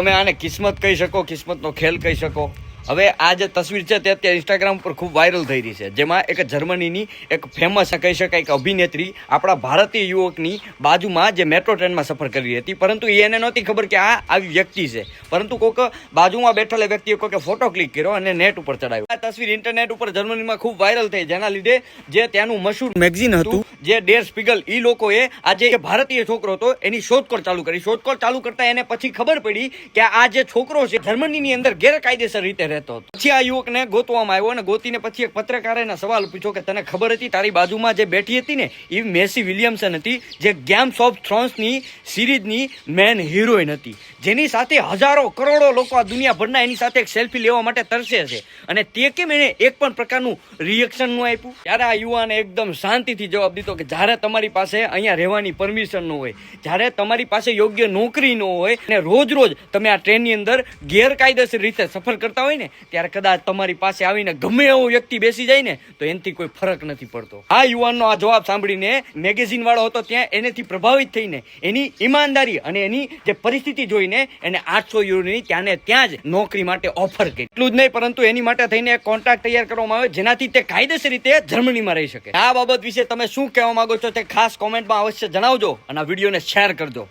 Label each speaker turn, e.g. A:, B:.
A: તમે આને કિસ્મત કહી શકો કિસ્મતનો ખેલ કહી શકો. હવે આ જે તસવીર છે તે અત્યારે ઇન્સ્ટાગ્રામ પર ખૂબ વાયરલ થઈ રહી છે. જેમાં એક જર્મનીની એક ફેમસ કહી શકાય કે અભિનેત્રી આપણા ભારતીય યુવકની બાજુમાં જે મેટ્રો ટ્રેનમાં સફર કરી હતી. પરંતુ એને નહોતી ખબર કે આ આવી વ્યક્તિ છે. પરંતુ કોઈક બાજુમાં બેઠેલા વ્યક્તિએ કોઈક ફોટો ક્લિક કર્યો અને નેટ ઉપર ચડાવ્યો. આ તસવીર ઇન્ટરનેટ ઉપર જર્મનીમાં ખૂબ વાયરલ થઈ. જેના લીધે જે ત્યાંનું મશહૂર મેગઝીન હતું જે ડેર સ્પીગલ એ લોકોએ આજે જે ભારતીય છોકરો હતો એની શોધખોળ ચાલુ કરી. શોધખોળ ચાલુ કરતા એને પછી ખબર પડી કે આ જે છોકરો છે જર્મનીની અંદર ગેરકાયદેસર રીતે રહેતો હતો. પછી આ યુવકને ગોતવામાં આવ્યો અને ગોતીને પછી એક પત્રકારે સવાલ પૂછ્યો કે, તને ખબર હતી તારી બાજુમાં જે બેઠી હતી ને, એ મેસી વિલિયમસન હતી, જે ગેમ્સ ઓફ થ્રોન્સની સિરીઝની મેન હિરોઈન હતી, જેની સાથે હજારો કરોડો લોકો આ દુનિયાભરના એની સાથે એક સેલ્ફી લેવા માટે તરસે છે. અને તે કેમ એને એક પણ પ્રકારનું રિએક્શનનું આપ્યું? ત્યારે આ યુવાને એકદમ શાંતિથી જવાબ દીધો કે, જ્યારે તમારી પાસે અહીંયા રહેવાની પરમિશન ન હોય, જ્યારે તમારી પાસે યોગ્ય નોકરી ન હોય, અને રોજ રોજ તમે આ ટ્રેનની અંદર ગેરકાયદેસર રીતે સફર કરતા હોય ને ત્યારે કદાચ તમારી પાસે આવીને ગમે એવો વ્યક્તિ બેસી જાય ને, તો એનાથી કોઈ ફરક નથી પડતો. આ યુવાનનો આ જવાબ સાંભળીને મેગેઝિન વાળો હતો ત્યાં એનેથી પ્રભાવિત થઈને એની ઈમાનદારી અને એની જે પરિસ્થિતિ જોઈને એને આઠસો યુરોની ત્યાંને ત્યાં જ નોકરી માટે ઓફર કરી. એટલું જ નહીં, પરંતુ એની માટે થઈને કોન્ટ્રાક્ટ તૈયાર કરવામાં આવ્યો જેનાથી તે કાયદેસર રીતે જર્મનીમાં રહી શકે. આ બાબત વિશે તમે શું કહેવા માંગો છો તે ખાસ કોમેન્ટમાં અવશ્ય જણાવજો અને આ વિડીયોને શેર કરજો.